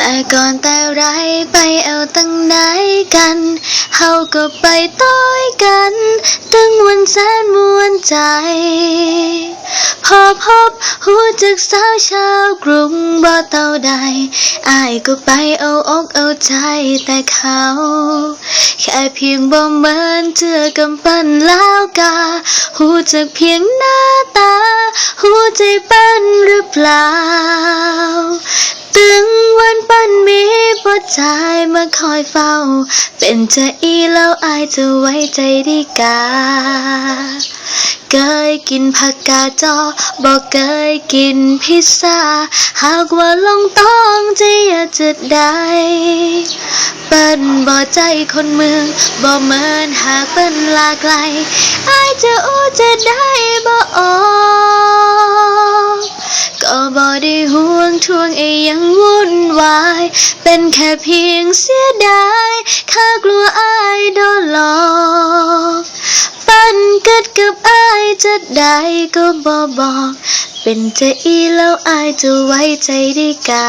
แต่ก่อนแต่ไรไปเอาตั้งไหนกัน เฮาก็ไปต้อยกัน ตั้งวันแสนมวนใจ พอพบหูจากสาวชาวกรุงบ่เต่าใดอายก็ไปเอาอกเอาใจแต่เขา แค่เพียงบ่เหมือนเจอกำปั้นแล้วกา หูจากเพียงหน้าตา หูใจปั้นหรือเปล่า ผู้ชายมาคอยเฝ้า เป็นจะอีแล้วอายจะไว้ใจได้กาเคยกินผักกาจอบอกเคยกินพิซซ่า หากว่าลงต้องจะอยาจะได้เป็นบ่ใจคนเมืองบ่เหมือนหากเป็นลาไกลอายจะอู้จะได้บ่ออ ห่วงทวงไอ้ยังวุ่นวาย เป็นแค่เพียงเสียดายข้ากลัวอายโดนหลอกปันเกิดกับอายจะได้ก็บอบอก เป็นใจอีแล้วอายจะไว้ใจได้กา